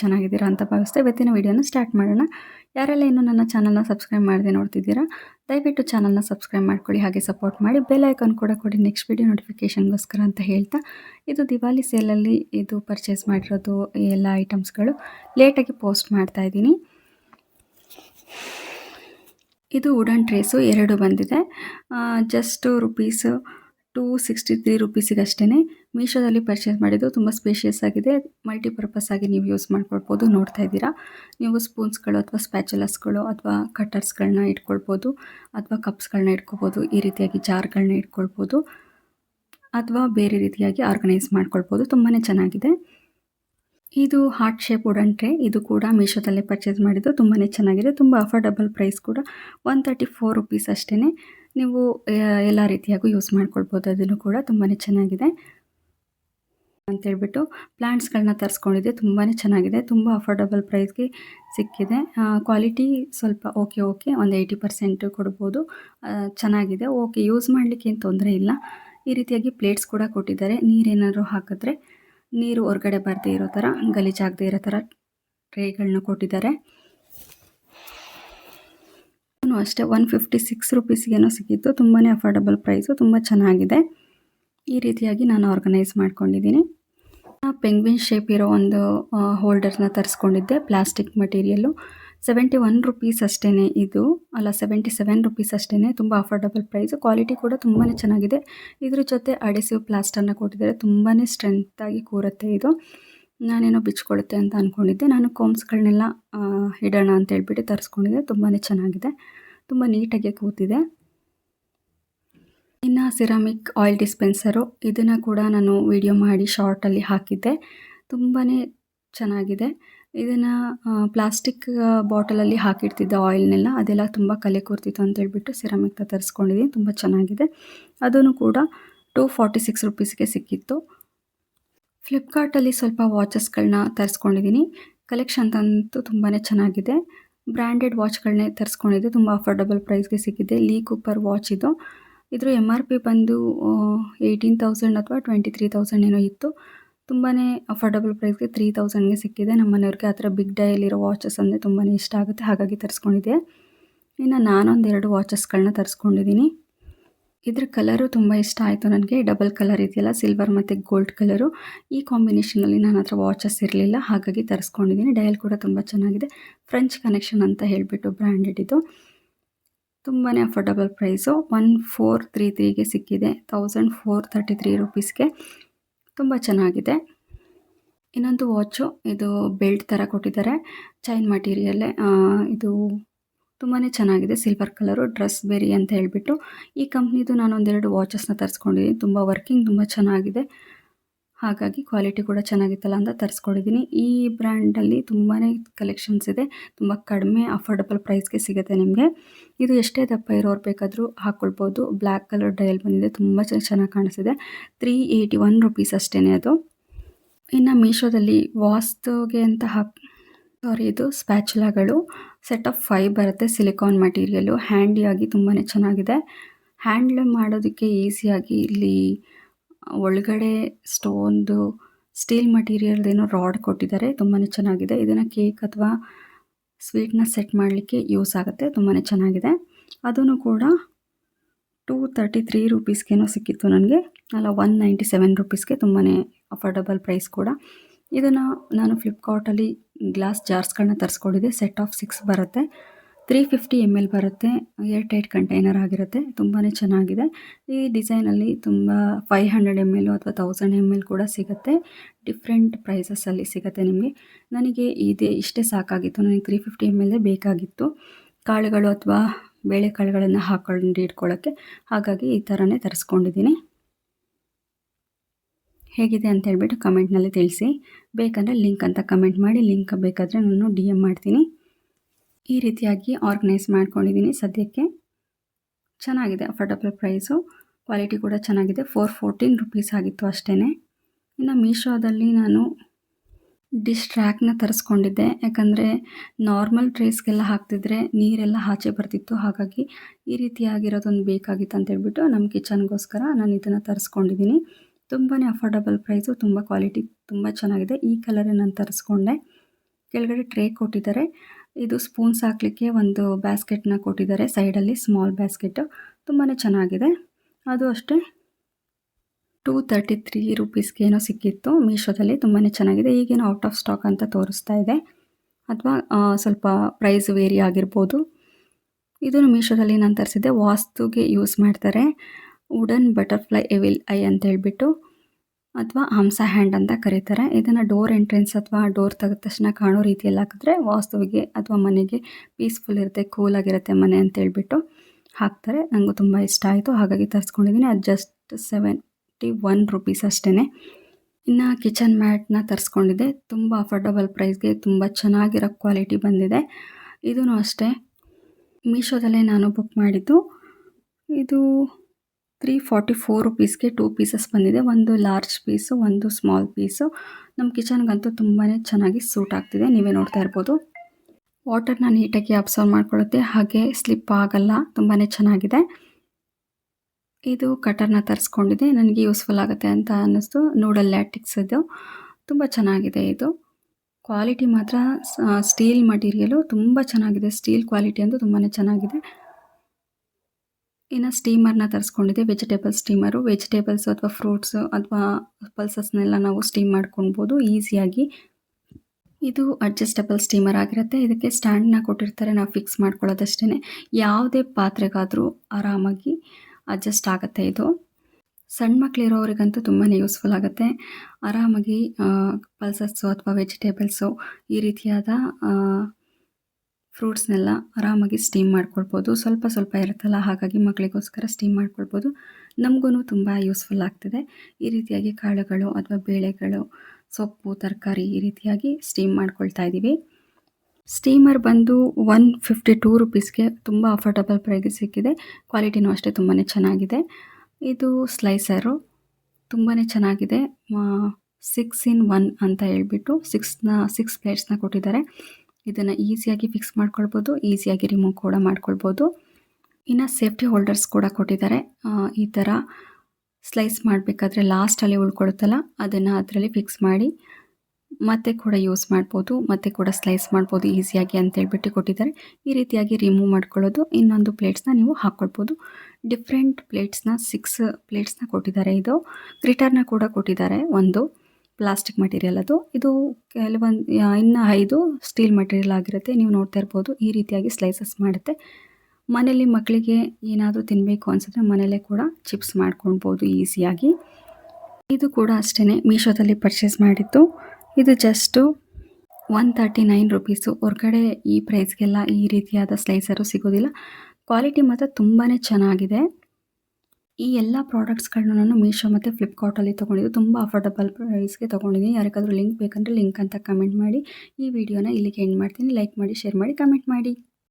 ಚೆನ್ನಾಗಿದ್ದೀರಾ ಅಂತ ಭಾವಿಸ್ತಾ ಇವತ್ತಿನ ವಿಡಿಯೋನ ಸ್ಟಾರ್ಟ್ ಮಾಡೋಣ. ಯಾರೆಲ್ಲ ಇನ್ನೂ ನನ್ನ ಚಾನಲ್ನ ಸಬ್ಸ್ಕ್ರೈಬ್ ಮಾಡದೆ ನೋಡ್ತಿದ್ದೀರಾ, ದಯವಿಟ್ಟು ಚಾನಲ್ನ ಸಬ್ಸ್ಕ್ರೈಬ್ ಮಾಡ್ಕೊಳ್ಳಿ ಹಾಗೆ ಸಪೋರ್ಟ್ ಮಾಡಿ ಬೆಲ್ ಐಕಾನ್ ಕೂಡ ಕೊಡಿ ನೆಕ್ಸ್ಟ್ ವಿಡಿಯೋ ನೋಟಿಫಿಕೇಷನ್ಗೋಸ್ಕರ ಅಂತ ಹೇಳ್ತಾ, ಇದು ದಿವಾಲಿ ಸೇಲಲ್ಲಿ ಇದು ಪರ್ಚೇಸ್ ಮಾಡಿರೋದು ಎಲ್ಲ ಐಟಮ್ಸ್ಗಳು ಲೇಟಾಗಿ ಪೋಸ್ಟ್ ಮಾಡ್ತಾ ಇದ್ದೀನಿ. ಇದು ವುಡನ್ ಟ್ರೇಸು ಎರಡು ಬಂದಿದೆ. Just rupees two sixty three ರುಪೀಸಿಗಷ್ಟೇ ಮೀಶೋದಲ್ಲಿ ಪರ್ಚೇಸ್ ಮಾಡಿದ್ದು ತುಂಬ ಸ್ಪೇಷಿಯಸ್ ಆಗಿದೆ. ಮಲ್ಟಿಪರ್ಪಸ್ ಆಗಿ ನೀವು ಯೂಸ್ ಮಾಡ್ಕೊಳ್ಬೋದು, ನೋಡ್ತಾ ಇದ್ದೀರಾ. ನೀವು ಸ್ಪೂನ್ಸ್ಗಳು ಅಥವಾ ಸ್ಪ್ಯಾಚುಲಸ್ಗಳು ಅಥವಾ ಕಟ್ಟರ್ಸ್ಗಳನ್ನ ಇಟ್ಕೊಳ್ಬೋದು, ಅಥವಾ ಕಪ್ಸ್ಗಳನ್ನ ಇಟ್ಕೊಬೋದು ಈ ರೀತಿಯಾಗಿ ಜಾರ್ಗಳನ್ನ ಇಟ್ಕೊಳ್ಬೋದು, ಅಥವಾ ಬೇರೆ ರೀತಿಯಾಗಿ ಆರ್ಗನೈಸ್ ಮಾಡ್ಕೊಳ್ಬೋದು. ತುಂಬಾ ಚೆನ್ನಾಗಿದೆ. ಇದು ಹಾರ್ಟ್ ಶೇಪ್ ವುಡನ್ ಟ್ರೇ ಇದು ಕೂಡ ಮೀಶೋದಲ್ಲೇ ಪರ್ಚೇಸ್ ಮಾಡಿದ್ದು ತುಂಬಾ ಚೆನ್ನಾಗಿದೆ. ತುಂಬ ಅಫೋರ್ಡಬಲ್ ಪ್ರೈಸ್ ಕೂಡ ಒನ್ ತರ್ಟಿ ಫೋರ್ ರುಪೀಸ್ ಅಷ್ಟೇ ನೀವು ಎಲ್ಲ ರೀತಿಯಾಗೂ ಯೂಸ್ ಮಾಡ್ಕೊಳ್ಬೋದು. ಅದನ್ನು ಕೂಡ ತುಂಬಾ ಚೆನ್ನಾಗಿದೆ. ಅಂತೇಳ್ಬಿಟ್ಟು ಪ್ಲ್ಯಾಂಟ್ಸ್ಗಳನ್ನ ತರಿಸ್ಕೊಂಡಿದ್ದೆ. ತುಂಬಾ ಚೆನ್ನಾಗಿದೆ. ತುಂಬ ಅಫೋರ್ಡಬಲ್ ಪ್ರೈಸ್ಗೆ ಸಿಕ್ಕಿದೆ. ಕ್ವಾಲಿಟಿ ಸ್ವಲ್ಪ ಓಕೆ ಓಕೆ. ಒಂದು ಏಯ್ಟಿ ಪರ್ಸೆಂಟ್ ಕೊಡ್ಬೋದು. ಚೆನ್ನಾಗಿದೆ. ಓಕೆ ಯೂಸ್ ಮಾಡಲಿಕ್ಕೆ ಏನು ತೊಂದರೆ ಇಲ್ಲ. ಈ ರೀತಿಯಾಗಿ ಪ್ಲೇಟ್ಸ್ ಕೂಡ ಕೊಟ್ಟಿದ್ದಾರೆ. ನೀರೇನಾದರೂ ಹಾಕಿದ್ರೆ ನೀರು ಹೊರಗಡೆ ಬರದೇ ಇರೋ ಥರ ಗಲೀಜಾಗದೇ ಇರೋ ಥರ ಟ್ರೇಗಳನ್ನ ಕೊಟ್ಟಿದ್ದಾರೆ. ಅಷ್ಟೇ ಒನ್ ಫಿಫ್ಟಿ ಸಿಕ್ಸ್ ರುಪೀಸ್ಗೇನೋ ಸಿಕ್ಕಿತ್ತು. ತುಂಬಾ ಅಫೋರ್ಡಬಲ್ ಪ್ರೈಸು ತುಂಬ ಚೆನ್ನಾಗಿದೆ. ಈ ರೀತಿಯಾಗಿ ನಾನು ಆರ್ಗನೈಸ್ ಮಾಡ್ಕೊಂಡಿದ್ದೀನಿ. ಪೆಂಗ್ವಿನ್ ಶೇಪ್ ಇರೋ ಒಂದು ಹೋಲ್ಡರ್ಸ್ನ ತರಿಸ್ಕೊಂಡಿದ್ದೆ plastic material seventy one rupees ಅಷ್ಟೇ ಇದು. ಅಲ್ಲ ಸೆವೆಂಟಿ ಸೆವೆನ್ ರುಪೀಸ್ ಅಷ್ಟೇ ತುಂಬ ಅಫೋರ್ಡಬಲ್ ಪ್ರೈಸು ಕ್ವಾಲಿಟಿ ಕೂಡ ತುಂಬಾ ಚೆನ್ನಾಗಿದೆ. ಇದ್ರ ಜೊತೆ ಅಡೆಸಿವ್ ಪ್ಲಾಸ್ಟರ್ನ ಕೊಟ್ಟಿದ್ದಾರೆ. ತುಂಬಾ ಸ್ಟ್ರೆಂತಾಗಿ ಕೂರುತ್ತೆ ಇದು. ನಾನೇನೋ ಬಿಚ್ಕೊಳುತ್ತೆ ಅಂತ ಅಂದ್ಕೊಂಡಿದ್ದೆ ನಾನು ಕೋಮ್ಸ್ಗಳನ್ನೆಲ್ಲ ಇಡೋಣ ಅಂತ ಹೇಳ್ಬಿಟ್ಟು ತರಿಸ್ಕೊಂಡಿದ್ದೆ. ತುಂಬಾ ಚೆನ್ನಾಗಿದೆ. ತುಂಬ ನೀಟಾಗಿ ಕೂತಿದೆ. ಇನ್ನು ಸಿರಾಮಿಕ್ ಆಯಿಲ್ ಡಿಸ್ಪೆನ್ಸರು ಇದನ್ನು ಕೂಡ ನಾನು ವಿಡಿಯೋ ಮಾಡಿ ಶಾರ್ಟಲ್ಲಿ ಹಾಕಿದ್ದೆ. ತುಂಬಾ ಚೆನ್ನಾಗಿದೆ. ಇದನ್ನು ಪ್ಲಾಸ್ಟಿಕ್ ಬಾಟಲಲ್ಲಿ ಹಾಕಿಡ್ತಿದ್ದೆ ಆಯಿಲ್ನೆಲ್ಲ ಅದೆಲ್ಲ ತುಂಬ ಕಲೆ ಕೂರ್ತಿತ್ತು ಅಂತ ಹೇಳ್ಬಿಟ್ಟು ಸಿರಾಮಿಕ್ನ ತರಿಸ್ಕೊಂಡಿದ್ದೀನಿ. ತುಂಬ ಚೆನ್ನಾಗಿದೆ. ಅದನ್ನು ಕೂಡ ಟೂ ಫಾರ್ಟಿ ಸಿಕ್ಸ್ ರುಪೀಸ್ಗೆ ಸಿಕ್ಕಿತ್ತು. ಫ್ಲಿಪ್ಕಾರ್ಟಲ್ಲಿ ಸ್ವಲ್ಪ ವಾಚಸ್ಗಳನ್ನ ತರಿಸ್ಕೊಂಡಿದ್ದೀನಿ ಕಲೆಕ್ಷನ್ ಅಂತೂ ತುಂಬಾ ಚೆನ್ನಾಗಿದೆ. ಬ್ರ್ಯಾಂಡೆಡ್ ವಾಚ್ಗಳನ್ನೇ ತರಿಸ್ಕೊಂಡಿದ್ದೆ ತುಂಬ ಅಫೋರ್ಡಬಲ್ ಪ್ರೈಸ್ಗೆ ಸಿಕ್ಕಿದೆ. ಲೀ ಕೂಪರ್ ವಾಚ್ ಇದು. ಇದರ ಎಂ ಆರ್ ಪಿ ಬಂದು ಏಯ್ಟೀನ್ ತೌಸಂಡ್ ಅಥವಾ ಟ್ವೆಂಟಿ ತ್ರೀ ತೌಸಂಡ್ ಏನೋ ಇತ್ತು. ತುಂಬಾ ಅಫೋರ್ಡಬಲ್ ಪ್ರೈಸ್ಗೆ ತ್ರೀ ತೌಸಂಡ್ಗೆ ಸಿಕ್ಕಿದೆ. ನಮ್ಮ ಮನೆಯವ್ರಿಗೆ ಆ ಥರ ಬಿಗ್ ಡೈಯಲ್ಲಿರೋ ವಾಚಸ್ ಅಂದರೆ ತುಂಬಾ ಇಷ್ಟ ಆಗುತ್ತೆ. ಹಾಗಾಗಿ ತರಿಸ್ಕೊಂಡಿದ್ದೆ. ಇನ್ನು ನಾನೊಂದೆರಡು ವಾಚಸ್ಗಳನ್ನ ತರಿಸ್ಕೊಂಡಿದ್ದೀನಿ ಇದ್ರ ಕಲರು ತುಂಬ ಇಷ್ಟ ಆಯಿತು ನನಗೆ. ಡಬಲ್ ಕಲರ್ ಇದೆಯಲ್ಲ ಸಿಲ್ವರ್ ಮತ್ತು ಗೋಲ್ಡ್ ಕಲರು ಈ ಕಾಂಬಿನೇಷನಲ್ಲಿ ನನ್ನ ಹತ್ರ ವಾಚಸ್ ಇರಲಿಲ್ಲ, ಹಾಗಾಗಿ ತರಿಸ್ಕೊಂಡಿದ್ದೀನಿ ಡಯಲ್ ಕೂಡ ತುಂಬ ಚೆನ್ನಾಗಿದೆ. ಫ್ರೆಂಚ್ ಕನೆಕ್ಷನ್ ಅಂತ ಹೇಳಿಬಿಟ್ಟು ಬ್ರ್ಯಾಂಡೆಡ್ ಇದು. ತುಂಬಾ affordable price one four three ತ್ರೀಗೆ ಸಿಕ್ಕಿದೆ. ತೌಸಂಡ್ ಫೋರ್ ತರ್ಟಿ ತ್ರೀ ರುಪೀಸ್ಗೆ ತುಂಬ ಚೆನ್ನಾಗಿದೆ. ಇನ್ನೊಂದು ವಾಚು ಇದು ಬೆಲ್ಟ್ ಥರ ಕೊಟ್ಟಿದ್ದಾರೆ. ಚೈನ್ ಮಟೀರಿಯಲ್ಲೇ ಇದು ತುಂಬಾ ಚೆನ್ನಾಗಿದೆ ಸಿಲ್ವರ್ ಕಲರು, ಡ್ರೆಸ್ ಬೇರಿ ಅಂತ ಹೇಳಿಬಿಟ್ಟು. ಈ ಕಂಪ್ನಿದು ನಾನು ಒಂದೆರಡು ವಾಚಸ್ನ ತರಿಸ್ಕೊಂಡಿದ್ದೀನಿ ತುಂಬ ವರ್ಕಿಂಗ್, ತುಂಬ ಚೆನ್ನಾಗಿದೆ. ಹಾಗಾಗಿ ಕ್ವಾಲಿಟಿ ಕೂಡ ಚೆನ್ನಾಗಿತ್ತಲ್ಲ ಅಂತ ತರಿಸ್ಕೊಂಡಿದ್ದೀನಿ ಈ ಬ್ರ್ಯಾಂಡಲ್ಲಿ ತುಂಬಾ ಕಲೆಕ್ಷನ್ಸ್ ಇದೆ. ತುಂಬ ಕಡಿಮೆ ಅಫೋರ್ಡಬಲ್ ಪ್ರೈಸ್ಗೆ ಸಿಗುತ್ತೆ ನಿಮಗೆ. ಇದು ಎಷ್ಟೇ ದಪ್ಪ ಇರೋರು ಬೇಕಾದರೂ ಹಾಕ್ಕೊಳ್ಬೋದು ಬ್ಲ್ಯಾಕ್ ಕಲರ್ ಡಯಲ್ ಬಂದಿದೆ. ತುಂಬ ಚೆನ್ನಾಗಿ ಕಾಣಿಸಿದೆ ತ್ರೀ ಏಯ್ಟಿ ಒನ್ ರುಪೀಸ್ ಅಷ್ಟೇ ಅದು. ಇನ್ನು ಮೀಶೋದಲ್ಲಿ ವಾಸ್ತುಗೆ ಅಂತ ಹಾಕ್ ಸಾರಿ, ಇದು ಸ್ಪ್ಯಾಚುಲಾಗಳು. ಸೆಟ್ ಆಫ್ ಫೈವ್ ಬರುತ್ತೆ ಸಿಲಿಕಾನ್ ಮಟೀರಿಯಲ್ಲು ಹ್ಯಾಂಡಿಯಾಗಿ ತುಂಬಾ ಚೆನ್ನಾಗಿದೆ. ಹ್ಯಾಂಡ್ಲ್ ಮಾಡೋದಕ್ಕೆ ಈಸಿಯಾಗಿ ಇಲ್ಲಿ ಒಳಗಡೆ ಸ್ಟೋನ್ದು ಸ್ಟೀಲ್ ಮಟೀರಿಯಲ್ದೇನೋ ರಾಡ್ ಕೊಟ್ಟಿದ್ದಾರೆ. ತುಂಬಾ ಚೆನ್ನಾಗಿದೆ. ಇದನ್ನು ಕೇಕ್ ಅಥವಾ ಸ್ವೀಟ್ನ ಸೆಟ್ ಮಾಡಲಿಕ್ಕೆ ಯೂಸ್ ಆಗುತ್ತೆ. ತುಂಬಾ ಚೆನ್ನಾಗಿದೆ. ಅದೂ ಕೂಡ ಟೂ ತರ್ಟಿ ತ್ರೀ ರುಪೀಸ್ಗೇನೋ ಸಿಕ್ಕಿತ್ತು ನನಗೆ. ಅಲ್ಲ, ಒನ್ ನೈಂಟಿ ಸೆವೆನ್ ರುಪೀಸ್ಗೆ ತುಂಬಾ ಅಫೋರ್ಡಬಲ್ ಪ್ರೈಸ್ ಕೂಡ. ಇದನ್ನು ನಾನು ಫ್ಲಿಪ್ಕಾರ್ಟಲ್ಲಿ ಗ್ಲಾಸ್ ಜಾರ್ಸ್ಗಳನ್ನ ತರಿಸ್ಕೊಂಡಿದ್ದೆ. ಸೆಟ್ ಆಫ್ ಸಿಕ್ಸ್ ಬರುತ್ತೆ. ತ್ರೀ ಫಿಫ್ಟಿ ಎಂ ಎಲ್ ಬರುತ್ತೆ. ಏರ್ ಟೈಟ್ ಕಂಟೈನರ್ ಆಗಿರುತ್ತೆ. ತುಂಬಾ ಚೆನ್ನಾಗಿದೆ. ಈ ಡಿಸೈನಲ್ಲಿ ತುಂಬ ಫೈವ್ ಹಂಡ್ರೆಡ್ ಎಂ ಎಲ್ ಅಥವಾ ತೌಸಂಡ್ ಎಂ ಎಲ್ ಕೂಡ ಸಿಗುತ್ತೆ. ಡಿಫ್ರೆಂಟ್ ಪ್ರೈಸಸ್ಸಲ್ಲಿ ಸಿಗುತ್ತೆ ನಿಮಗೆ. ನನಗೆ ಇದೇ ಇಷ್ಟೇ ಸಾಕಾಗಿತ್ತು. ನನಗೆ ತ್ರೀ ಫಿಫ್ಟಿ ಎಂ ಎಲ್ ಬೇಕಾಗಿತ್ತು. ಕಾಳುಗಳು ಅಥವಾ ಬೇಳೆಕಾಳುಗಳನ್ನು ಹಾಕೊಂಡು ಇಟ್ಕೊಳ್ಳೋಕ್ಕೆ. ಹಾಗಾಗಿ ಈ ಥರನೇ ತರಿಸ್ಕೊಂಡಿದ್ದೀನಿ. ಹೇಗಿದೆ ಅಂತ ಹೇಳ್ಬಿಟ್ಟು ಕಮೆಂಟ್ನಲ್ಲಿ ತಿಳಿಸಿ. ಬೇಕಂದರೆ ಲಿಂಕ್ ಅಂತ ಕಮೆಂಟ್ ಮಾಡಿ, ಲಿಂಕ್ ಬೇಕಾದರೆ ನಾನು ಡಿ ಎಂ ಮಾಡ್ತೀನಿ. ಈ ರೀತಿಯಾಗಿ ಆರ್ಗನೈಸ್ ಮಾಡ್ಕೊಂಡಿದ್ದೀನಿ ಸದ್ಯಕ್ಕೆ. ಚೆನ್ನಾಗಿದೆ ಅಫೋರ್ಡಬಲ್ ಪ್ರೈಸು. ಕ್ವಾಲಿಟಿ ಕೂಡ ಚೆನ್ನಾಗಿದೆ. ಫೋರ್ ಫೋರ್ಟೀನ್ ರುಪೀಸ್ ಆಗಿತ್ತು ಅಷ್ಟೇ ಇನ್ನು ಮೀಶೋದಲ್ಲಿ ನಾನು ಡಿಶ್ ಟ್ರ್ಯಾಕ್ನ ತರಿಸ್ಕೊಂಡಿದ್ದೆ. ಯಾಕಂದರೆ ನಾರ್ಮಲ್ ಟ್ರೇಸ್ಗೆಲ್ಲ ಹಾಕ್ತಿದ್ರೆ ನೀರೆಲ್ಲ ಆಚೆ ಬರ್ತಿತ್ತು. ಹಾಗಾಗಿ ಈ ರೀತಿಯಾಗಿರೋದೊಂದು ಬೇಕಾಗಿತ್ತು ಅಂತ ಹೇಳ್ಬಿಟ್ಟು ನಮ್ಮ ಕಿಚನ್ಗೋಸ್ಕರ ನಾನು ಇದನ್ನು ತರಿಸ್ಕೊಂಡಿದ್ದೀನಿ. ತುಂಬಾ ಅಫೋರ್ಡಬಲ್ ಪ್ರೈಸು ತುಂಬ ಕ್ವಾಲಿಟಿ ತುಂಬ ಚೆನ್ನಾಗಿದೆ. ಈ ಕಲರೇ ನಾನು ತರಿಸ್ಕೊಂಡೆ. ಕೆಳಗಡೆ ಟ್ರೇ ಕೊಟ್ಟಿದ್ದಾರೆ. ಇದು ಸ್ಪೂನ್ಸ್ ಹಾಕ್ಲಿಕ್ಕೆ ಒಂದು ಬ್ಯಾಸ್ಕೆಟ್ನ ಕೊಟ್ಟಿದ್ದಾರೆ. ಸೈಡಲ್ಲಿ ಸ್ಮಾಲ್ ಬ್ಯಾಸ್ಕೆಟ್ ತುಂಬಾ ಚೆನ್ನಾಗಿದೆ. ಅದು ಅಷ್ಟೇ. ಟೂ ತರ್ಟಿ ತ್ರೀ ರುಪೀಸ್ಗೆ ಏನೋ ಸಿಕ್ಕಿತ್ತು. ಮೀಶೋದಲ್ಲಿ ತುಂಬಾ ಚೆನ್ನಾಗಿದೆ. ಈಗೇನೋ ಔಟ್ ಆಫ್ ಸ್ಟಾಕ್ ಅಂತ ತೋರಿಸ್ತಾ ಇದೆ. ಅಥವಾ ಸ್ವಲ್ಪ ಪ್ರೈಸ್ ವೇರಿ ಆಗಿರ್ಬೋದು. ಇದನ್ನು ಮೀಶೋದಲ್ಲಿ ನಾನು ತರಿಸಿದ್ದೆ. ವಾಸ್ತುಗೆ ಯೂಸ್ ಮಾಡ್ತಾರೆ. ವುಡನ್ ಬಟರ್ಫ್ಲೈ ಎವಿಲ್ ಐ ಅಂತ ಹೇಳ್ಬಿಟ್ಟು ಅಥವಾ ಹಂಸ ಹ್ಯಾಂಡ್ ಅಂತ ಕರೀತಾರೆ. ಇದನ್ನು ಡೋರ್ ಎಂಟ್ರೆನ್ಸ್ ಅಥವಾ ಡೋರ್ ತೆಗೆದ ತಕ್ಷಣ ಕಾಣೋ ರೀತಿಯಲ್ಲಿ ಹಾಕಿದ್ರೆ ವಾಸ್ತುವಿಗೆ ಅಥವಾ ಮನೆಗೆ ಪೀಸ್ಫುಲ್ ಇರುತ್ತೆ ಕೂಲ್ ಆಗಿರುತ್ತೆ ಮನೆ ಅಂತ ಹೇಳ್ಬಿಟ್ಟು ಹಾಕ್ತಾರೆ. ನನಗೂ ತುಂಬ ಇಷ್ಟ ಆಯಿತು. ಹಾಗಾಗಿ ತರಿಸ್ಕೊಂಡಿದ್ದೀನಿ ಅದು ಜಸ್ಟ್ ಸೆವೆಂಟಿ ಒನ್ ರುಪೀಸ್ ಅಷ್ಟೇ ಇನ್ನು ಕಿಚನ್ ಮ್ಯಾಟ್ನ ತರಿಸ್ಕೊಂಡಿದ್ದೆ. ತುಂಬ ಅಫೋರ್ಡಬಲ್ ಪ್ರೈಸ್ಗೆ ತುಂಬ ಚೆನ್ನಾಗಿರೋ ಕ್ವಾಲಿಟಿ ಬಂದಿದೆ. ಇದೂ ಅಷ್ಟೇ. ಮೀಶೋದಲ್ಲೇ ನಾನು ಬುಕ್ ಮಾಡಿದ್ದು. ಇದು ತ್ರೀ ಫಾರ್ಟಿ ಫೋರ್ ರುಪೀಸ್ಗೆ ಟೂ ಪೀಸಸ್ ಬಂದಿದೆ. ಒಂದು ಲಾರ್ಜ್ ಪೀಸು ಒಂದು ಸ್ಮಾಲ್ ಪೀಸು ನಮ್ಮ ಕಿಚನ್ಗಂತೂ ತುಂಬಾ ಚೆನ್ನಾಗಿ ಸೂಟ್ ಆಗ್ತಿದೆ. ನೀವೇ ನೋಡ್ತಾ ಇರ್ಬೋದು. ವಾಟರ್ನ ನೀಟಾಗಿ ಅಬ್ಸರ್ವ್ ಮಾಡ್ಕೊಳ್ಳುತ್ತೆ. ಹಾಗೆ ಸ್ಲಿಪ್ ಆಗಲ್ಲ. ತುಂಬಾ ಚೆನ್ನಾಗಿದೆ. ಇದು ಕಟರ್ನ ತರಿಸ್ಕೊಂಡಿದೆ. ನನಗೆ ಯೂಸ್ಫುಲ್ ಆಗುತ್ತೆ ಅಂತ ಅನ್ನಿಸ್ತು. ನೂಡಲ್ ಲ್ಯಾಟಿಕ್ಸ್ ಇದು. ತುಂಬ ಚೆನ್ನಾಗಿದೆ ಇದು. ಕ್ವಾಲಿಟಿ ಮಾತ್ರ ಸ್ಟೀಲ್ ಮಟೀರಿಯಲು ತುಂಬ ಚೆನ್ನಾಗಿದೆ. ಸ್ಟೀಲ್ ಕ್ವಾಲಿಟಿ ಅಂತೂ ತುಂಬಾ ಚೆನ್ನಾಗಿದೆ. ಇನ್ನು ಸ್ಟೀಮರ್ನ ತರಿಸ್ಕೊಂಡಿದ್ದೆ. ವೆಜಿಟೇಬಲ್ ಸ್ಟೀಮರು ವೆಜಿಟೇಬಲ್ಸ್ ಅಥವಾ ಫ್ರೂಟ್ಸು ಅಥವಾ ಪಲ್ಸಸ್ನೆಲ್ಲ ನಾವು ಸ್ಟೀಮ್ ಮಾಡ್ಕೊಳ್ಬೋದು ಈಸಿಯಾಗಿ ಇದು ಅಡ್ಜಸ್ಟಬಲ್ ಸ್ಟೀಮರ್ ಆಗಿರುತ್ತೆ. ಇದಕ್ಕೆ ಸ್ಟ್ಯಾಂಡ್ನ ಕೊಟ್ಟಿರ್ತಾರೆ. ನಾವು ಫಿಕ್ಸ್ ಮಾಡ್ಕೊಳ್ಳೋದಷ್ಟೇ ಯಾವುದೇ ಪಾತ್ರೆಗಾದರೂ ಆರಾಮಾಗಿ ಅಡ್ಜಸ್ಟ್ ಆಗುತ್ತೆ ಇದು. ಸಣ್ಣ ಮಕ್ಕಳಿರೋರಿಗಂತೂ ತುಂಬಾ ಯೂಸ್ಫುಲ್ ಆಗುತ್ತೆ. ಆರಾಮಾಗಿ ಪಲ್ಸಸ್ಸು ಅಥವಾ ವೆಜಿಟೇಬಲ್ಸು ಈ ರೀತಿಯಾದ ಫ್ರೂಟ್ಸ್ನೆಲ್ಲ ಆರಾಮಾಗಿ ಸ್ಟೀಮ್ ಮಾಡ್ಕೊಳ್ಬೋದು. ಸ್ವಲ್ಪ ಸ್ವಲ್ಪ ಇರುತ್ತಲ್ಲ, ಹಾಗಾಗಿ ಮಕ್ಕಳಿಗೋಸ್ಕರ ಸ್ಟೀಮ್ ಮಾಡ್ಕೊಳ್ಬೋದು. ನಮಗೂ ತುಂಬ ಯೂಸ್ಫುಲ್ ಆಗ್ತಿದೆ. ಈ ರೀತಿಯಾಗಿ ಕಾಳುಗಳು ಅಥವಾ ಬೇಳೆಗಳು, ಸೊಪ್ಪು, ತರಕಾರಿ ಈ ರೀತಿಯಾಗಿ ಸ್ಟೀಮ್ ಮಾಡ್ಕೊಳ್ತಾ ಇದ್ದೀವಿ ಸ್ಟೀಮರ್ ಬಂದು ಒನ್ ಫಿಫ್ಟಿ ಟೂ ರುಪೀಸ್ಗೆ ತುಂಬ ಅಫೋರ್ಡಬಲ್ ಪ್ರೈಸಿಗೆ ಸಿಕ್ಕಿದೆ. ಕ್ವಾಲಿಟಿನೂ ಅಷ್ಟೇ ತುಂಬಾ ಚೆನ್ನಾಗಿದೆ. ಇದು ಸ್ಲೈಸರು ತುಂಬಾ ಚೆನ್ನಾಗಿದೆ. ಸಿಕ್ಸ್ ಇನ್ ಒನ್ ಅಂತ ಹೇಳ್ಬಿಟ್ಟು ಸಿಕ್ಸ್ನ, ಸಿಕ್ಸ್ ಪ್ಲೇಟ್ಸ್ನ ಕೊಟ್ಟಿದ್ದಾರೆ. ಇದನ್ನು ಈಸಿಯಾಗಿ ಫಿಕ್ಸ್ ಮಾಡ್ಕೊಳ್ಬೋದು, ಈಸಿಯಾಗಿ ರಿಮೂವ್ ಕೂಡ ಮಾಡ್ಕೊಳ್ಬೋದು. ಇನ್ನು ಸೇಫ್ಟಿ ಹೋಲ್ಡರ್ಸ್ ಕೂಡ ಕೊಟ್ಟಿದ್ದಾರೆ. ಈ ಥರ ಸ್ಲೈಸ್ ಮಾಡಬೇಕಾದ್ರೆ ಲಾಸ್ಟಲ್ಲಿ ಉಳ್ಕೊಳುತ್ತಲ್ಲ, ಅದನ್ನು ಅದರಲ್ಲಿ ಫಿಕ್ಸ್ ಮಾಡಿ ಮತ್ತೆ ಕೂಡ ಯೂಸ್ ಮಾಡ್ಬೋದು, ಮತ್ತೆ ಕೂಡ ಸ್ಲೈಸ್ ಮಾಡ್ಬೋದು ಈಸಿಯಾಗಿ ಅಂತೇಳ್ಬಿಟ್ಟು ಕೊಟ್ಟಿದ್ದಾರೆ. ಈ ರೀತಿಯಾಗಿ ರಿಮೂವ್ ಮಾಡ್ಕೊಳ್ಳೋದು, ಇನ್ನೊಂದು ಪ್ಲೇಟ್ಸ್ನ ನೀವು ಹಾಕ್ಕೊಳ್ಬೋದು ಡಿಫ್ರೆಂಟ್ ಪ್ಲೇಟ್ಸ್ನ ಸಿಕ್ಸ್ ಪ್ಲೇಟ್ಸ್ನ ಕೊಟ್ಟಿದ್ದಾರೆ ಇದು. ಗ್ರಿಟರ್ನ ಕೂಡ ಕೊಟ್ಟಿದ್ದಾರೆ ಒಂದು. ಪ್ಲಾಸ್ಟಿಕ್ ಮಟೀರಿಯಲ್ ಅದು. ಇದು ಕೆಲವೊಂದು ಇನ್ನು ಐದು ಸ್ಟೀಲ್ ಮಟೀರಿಯಲ್ ಆಗಿರುತ್ತೆ. ನೀವು ನೋಡ್ತಾ ಇರ್ಬೋದು, ಈ ರೀತಿಯಾಗಿ ಸ್ಲೈಸಸ್ ಮಾಡುತ್ತೆ. ಮನೇಲಿ ಮಕ್ಕಳಿಗೆ ಏನಾದರೂ ತಿನ್ನಬೇಕು ಅನಿಸಿದ್ರೆ ಮನೇಲೇ ಕೂಡ ಚಿಪ್ಸ್ ಮಾಡ್ಕೊಳ್ಬೋದು ಈಸಿಯಾಗಿ ಇದು ಕೂಡ ಅಷ್ಟೇ ಮೀಶೋದಲ್ಲಿ ಪರ್ಚೇಸ್ ಮಾಡಿತ್ತು ಇದು just one thirty nine rupees ಹೊರಗಡೆ ಈ ಪ್ರೈಸ್ಗೆಲ್ಲ ಈ ರೀತಿಯಾದ ಸ್ಲೈಸರು ಸಿಗೋದಿಲ್ಲ. ಕ್ವಾಲಿಟಿ ಮಾತ್ರ ತುಂಬಾ ಚೆನ್ನಾಗಿದೆ. ಈ ಎಲ್ಲ ಪ್ರಾಡಕ್ಟ್ಸ್ಗಳನ್ನ ನಾನು ಮೀಶೋ ಮತ್ತು ಫ್ಲಿಪ್ಕಾರ್ಟಲ್ಲಿ ತೊಗೊಂಡಿದ್ದು. ತುಂಬ ಅಫೋರ್ಡಬಲ್ ಪ್ರೈಸ್ಗೆ ತೊಗೊಂಡಿದ್ದೀನಿ. ಯಾರಿಗಾದರೂ ಲಿಂಕ್ ಬೇಕಂದರೆ ಲಿಂಕ್ ಅಂತ ಕಮೆಂಟ್ ಮಾಡಿ ಈ ವಿಡಿಯೋನ ಇಲ್ಲಿಗೆ ಎಂಡ್ ಮಾಡ್ತೀನಿ. ಲೈಕ್ ಮಾಡಿ, ಶೇರ್ ಮಾಡಿ, ಕಮೆಂಟ್ ಮಾಡಿ.